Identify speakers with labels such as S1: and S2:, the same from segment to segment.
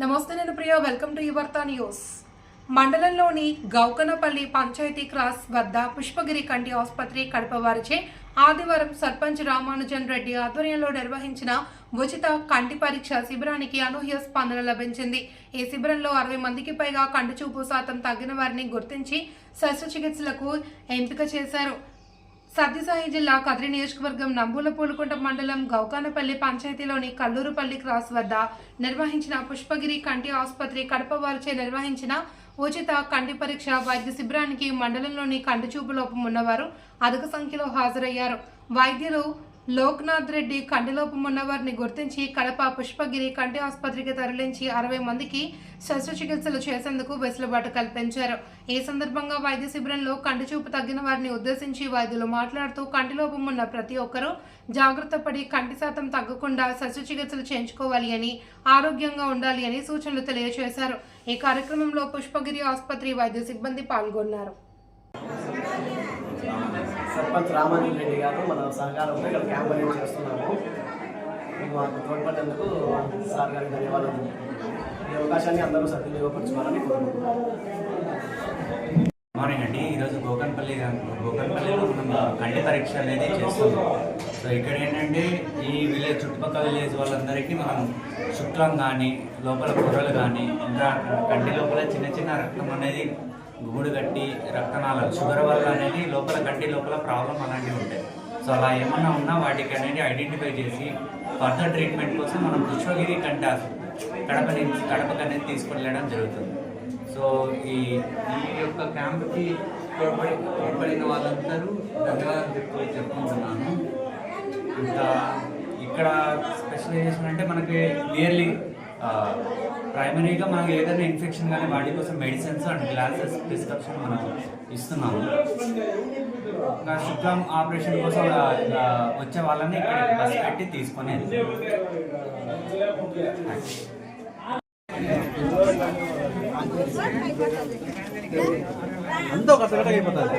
S1: నమస్తే నేను Priya welcome to యువర్త న్యూస్ మండలంలోని గౌకనపల్లి పంచాయతీ క్రాస్ వద్ద పుష్పగిరి కంటి ఆసుపత్రి కడప వారిచే ఆదివారం సర్పంచ్ రామానుజన్ రెడ్డి ఆధ్వర్యంలో నిర్వహించిన ఉచిత కంటి పరీక్ష శిబిరానికి అనూహ్య స్పందన లభించింది. ఈ శిబిరంలో అరవై మందికి పైగా కంటి చూపు శాతం తగ్గిన వారిని గుర్తించి శస్త్రచికిత్సలకు ఎంపిక చేశారు. సత్యసాయి జిల్లా కదిరి నియోజకవర్గం నంబూల పూలకుంట మండలం గౌకానపల్లి పంచాయతీలోని కల్లూరుపల్లి క్రాస్ వద్ద నిర్వహించిన పుష్పగిరి కంటి ఆసుపత్రి కడప వారిచే నిర్వహించిన ఉచిత కంటి పరీక్ష వైద్య శిబిరానికి మండలంలోని కంటి చూపు లోపం ఉన్నవారు అధిక సంఖ్యలో హాజరయ్యారు. వైద్యులు లోక్నాథ్ రెడ్డి కంటిలోపం ఉన్నవారిని గుర్తించి కడప పుష్పగిరి కంటి ఆసుపత్రికి తరలించి అరవై మందికి శస్త్రచికిత్సలు చేసేందుకు వెసులుబాటు కల్పించారు. ఈ సందర్భంగా వైద్య శిబిరంలో కంటి చూపు తగ్గిన వారిని ఉద్దేశించి వైద్యులు మాట్లాడుతూ కంటిలోపం ఉన్న ప్రతి ఒక్కరూ జాగ్రత్త పడి కంటి శాతం తగ్గకుండా శస్త్రచికిత్సలు చేయించుకోవాలి అని ఆరోగ్యంగా ఉండాలి అని సూచనలు తెలియజేశారు. ఈ కార్యక్రమంలో పుష్పగిరి ఆసుపత్రి వైద్య సిబ్బంది పాల్గొన్నారు.
S2: సర్పంచ్ రామాజీ రెడ్డి గారు మన సహకారంతో ఇక్కడ క్యాంప్ అనేది చేస్తున్నాము. మాకు తోడ్పడేందుకు సార్ గారికి ధన్యవాదాలు. ఈ అవకాశాన్ని అందరూ సద్వినియోగపరచుకోవాలని కోరుకుంటున్నాను
S3: మార్నింగ్ అండి. ఈరోజు గోకన్పల్లి గోకన్పల్లిలో మనం కంటి పరీక్ష అనేది చేస్తున్నాం. సో ఇక్కడ ఏంటంటే ఈ విలేజ్ చుట్టుపక్కల విలేజ్ వాళ్ళందరికీ మనం శుక్లం కానీ లోపల కూరలు కానీ ఇంకా కంటి లోపల చిన్న చిన్న రక్తం అనేది గూడు గట్టి రక్తనాళాలు. షుగర్ వల్ల అనేది లోపల గట్టి లోపల ప్రాబ్లం అలాంటివి ఉంటాయి. సో అలా ఏమన్నా ఉన్నా వాటికి అనేది ఐడెంటిఫై చేసి ఫర్దర్ ట్రీట్మెంట్ కోసం మనం పుష్పగిరి కంటి కడప నుంచి కడపకి అనేది తీసుకొని వెళ్ళడం జరుగుతుంది. సో ఈ ఈ యొక్క క్యాంప్కి తోడ్పడి తోడ్పడిన వాళ్ళందరూ ధన్యవాదాలు చెప్తూ చెప్పుకుంటున్నాను ఇంకా ఇక్కడ స్పెషలైజేషన్ అంటే మనకి నియర్లీ ప్రైమరీగా మనకి ఏదైనా ఇన్ఫెక్షన్ కానీ వాటి కోసం మెడిసిన్స్ అండ్ గ్లాసెస్ ప్రిస్క్రిప్షన్ మనం ఇస్తున్నాము. ఇంకా శుక్లం ఆపరేషన్ కోసం వచ్చే వాళ్ళని ఇక్కడ బస్ పెట్టి తీసుకొని
S4: అంతా ఒక అయిపోతుంది.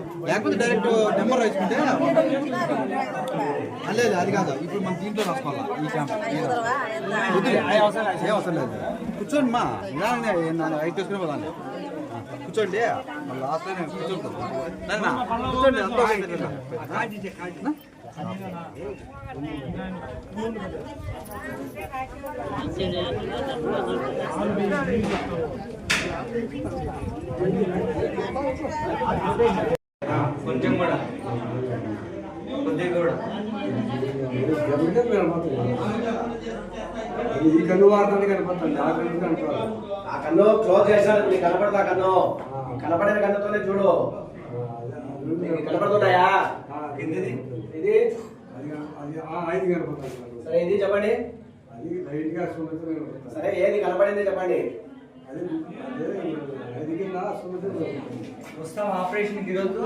S4: లేకపోతే డైరెక్ట్ నెంబర్ రాసుకుంటే లేదు అది కాదు. ఇప్పుడు మన దీంట్లో రాసుకోవాలా? ఈ క్యాంప్ ఏ అవసరం లేదు కూర్చోండి మా. ఇలానే నన్ను ఐదు తీసుకుని పోదాన్ని కూర్చోండి లాస్ట్ కూర్చోండి అంతా.
S3: కొద్దిగా కూడా
S5: ఈ కన్ను వాడటానికి కనపడుతుంది ఆ కన్ను కనపడదు
S2: ఆ కన్ను క్లోజ్ చేశారు నీకు కనపడతా కన్ను. కనపడిన కన్నుతోనే చూడు. కనపడుతున్నాయా?
S3: కిందది.
S2: ఇది.
S5: అది కనపడుతుంది
S2: సరే ఇది చెప్పండి.
S5: అది లైట్గా సుమతి కనపడుతుంది
S2: సరే ఏది కనపడింది చెప్పండి.
S5: అది అదే ఐదు కింద సుమతి కనపడుతుంది.
S3: వస్తాం ఆపరేషన్ ఈరోజు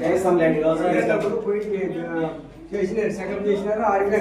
S2: చేస్తాం లేండి
S5: చేసినారు సెకండ్ చేసినారు? ఆడికి